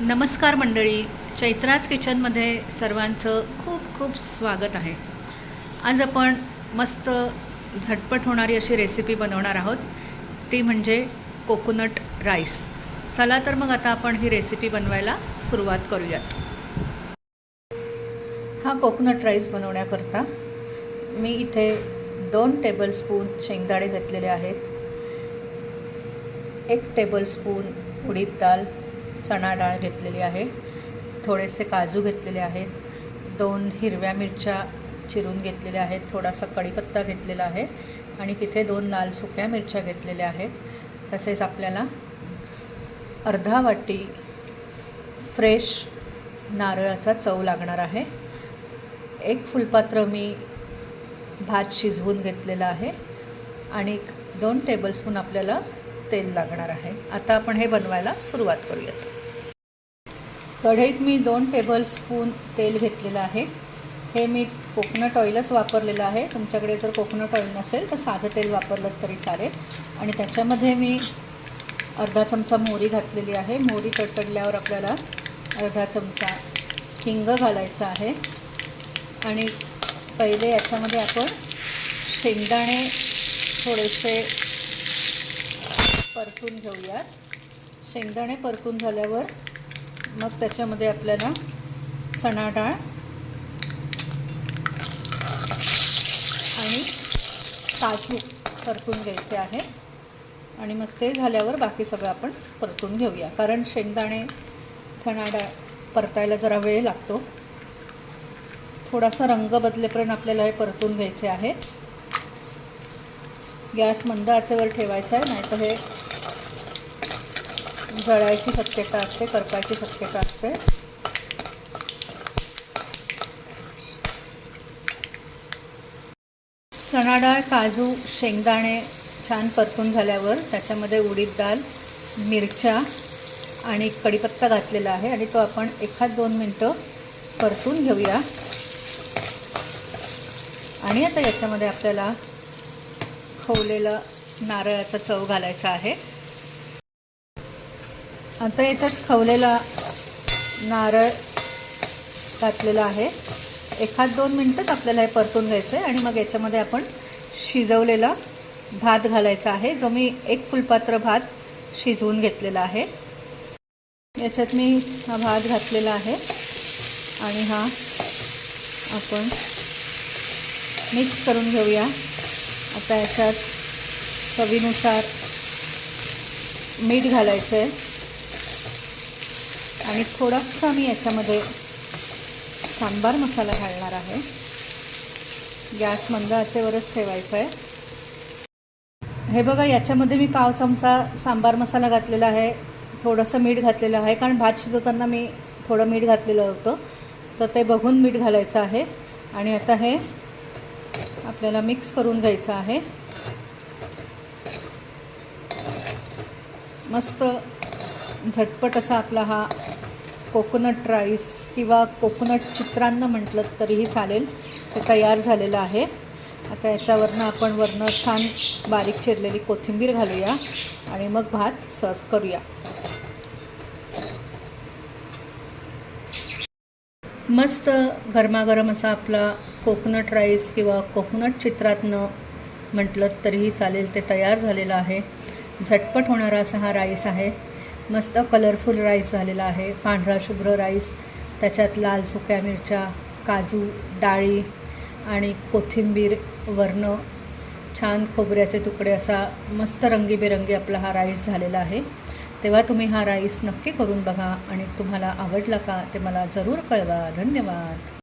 नमस्कार मंडळी चैत्राज किचनमध्ये सर्वांचं खूप खूप स्वागत आहे. आज आपण मस्त झटपट होणारी अशी रेसिपी बनवणार आहोत. ती म्हणजे कोकोनट राईस चला तर मग आता आपण ही रेसिपी बनवायला सुरुवात करूयात. हा कोकोनट राईस बनवण्याकरता मी इथे दोन टेबलस्पून शेंगदाणे घेतलेले आहेत. एक टेबलस्पून उडीद डाळ चणा डाळ घेतलेली आहे. थोडेसे काजू घेतलेले आहेत. दोन हिरव्या मिरच्या चिरून घेतलेल्या आहेत. थोडासा कढीपत्ता घेतलेला आहे आणि तिथे दोन लाल सुक्या मिरच्या घेतलेल्या आहेत. तसेच आपल्याला अर्धा वाटी फ्रेश नारळाचा चव लागणार आहे. एक फुलपात्र मी भात शिजवून घेतलेला आहे आणि दोन टेबलस्पून आपल्याला तेल लागणार आहे. आता आपण हे बनवायला सुरुवात करूयात. कढईत मी दोन टेबलस्पून तेल घेतलेलं आहे. हे मी कोकोनट ऑइलच वापरलेलं आहे. तुमच्याकडे जर कोकोनट ऑइल नसेल तर साधं तेल वापरलं तरी चालेल. आणि त्याच्यामध्ये मी अर्धा चमचा मोहरी घातलेली आहे. मोहरी तडतडल्यावर आपल्याला अर्धा चमचा हिंग घालायचा आहे. आणि पहिले याच्यामध्ये आपण शेंगदाणे थोडेसे परतून घेऊयात. शेंगदाणे परतून झाल्यावर मग त्याच्यामध्ये आपल्याला चणा डाळ आणि काजू परतून घ्यायचे आहे. आणि मग ते झाल्यावर बाकी सगळं आपण परतून घेऊया. कारण शेंगदाणे चणा डाळ परतायला जरा वेळ लागतो. थोडासा रंग बदलेपर्यंत आपल्याला हे परतून घ्यायचे आहे. गॅस मंद आचेवर ठेवायचा आहे नाही तर हे जळायची शक्यता असते करपायची शक्यता असते. चणा डाळ काजू शेंगदाणे छान परतून झाल्यावर त्याच्यामध्ये उडीद डाळ मिरच्या आणि कढीपत्ता घातलेला आहे आणि तो आपण एखाद दोन मिनटं परतून घेऊया. आणि आता याच्यामध्ये आपल्याला खवलेलं नारळाचा चव घालायचा आहे. आता याच्यात खवलेला नारळ घातलेला आहे. एखाद दोन मिनटंच आपल्याला हे परतून घ्यायचं आहे आणि मग याच्यामध्ये आपण शिजवलेला भात घालायचा आहे. जो मी एक फुलपात्र भात शिजवून घेतलेला आहे. याच्यात मी हा भात घातलेला आहे आणि हा आपण मिक्स करून घेऊया. आता याच्यात चवीनुसार मीठ घालायचं आहे आणि थोडासा मी याच्यामध्ये सांबार मसाला घालणार आहे. गॅस मंद आचेवरच ठेवायचा आहे हे बघा याच्यामध्ये मी पाव चमचा सांबार मसाला घातलेला आहे. थोडंसं मीठ घातलेलं आहे कारण भात शिजवताना मी थोडं मीठ घातलेलं होतं. तर ते बघून मीठ घालायचं आहे. आणि आता हे आपल्याला मिक्स करून घ्यायचं आहे. मस्त झटपट असा आपला हा कोकोनट राईस किंवा कोकोनट चित्रान्न म्हटलं तरीही चालेल. ते तयार झालेलं आहे. आता याच्यावरनं आपण वरनं छान बारीक चिरलेली कोथिंबीर घालूया आणि मग भात सर्व करूया. मस्त गरमागरम असा आपला कोकोनट राईस किंवा कोकोनट चित्रातनं म्हटलं तरीही चालेल. ते तयार झालेलं आहे. झटपट होणारा असा हा राईस आहे. मस्त कलरफुल राईस झालेला आहे. पांढरा शुभ्र राईस त्याच्यात लाल सुक्या मिरच्या काजू डाळी आणि कोथिंबीर वर्ण छान खोबऱ्याचे तुकडे असा मस्त रंगीबेरंगी आपला हा राईस झालेला आहे. तेव्हा तुम्ही हा राईस नक्की करून बघा आणि तुम्हाला आवडला का ते मला जरूर कळवा. धन्यवाद.